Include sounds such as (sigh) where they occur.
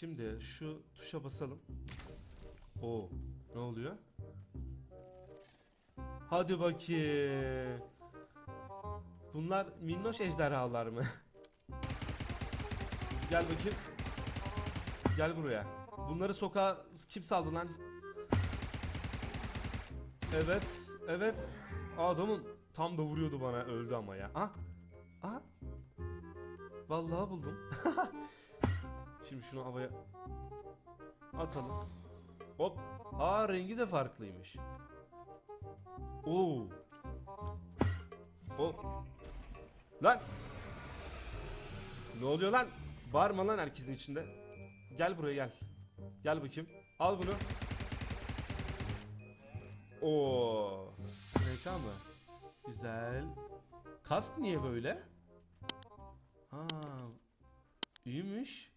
Şimdi şu tuşa basalım. Oo, ne oluyor? Hadi bakayım. Bunlar minnoş ejderhalar mı? (laughs) Gel bakayım. Gel buraya. Bunları sokağa kim saldı lan? Evet, evet. Adamın tam da vuruyordu bana öldü ama ya. Ah, ah. Vallahi buldum. (laughs) Şimdi şunu havaya atalım. Hop. Aa rengi de farklıymış. Oo. Hop. Lan. Ne oluyor lan? Bağırma lan herkesin içinde. Gel buraya gel. Gel bakayım. Al bunu. Oo. RK mı? Güzel. Kask niye böyle? Aa. İyiymiş.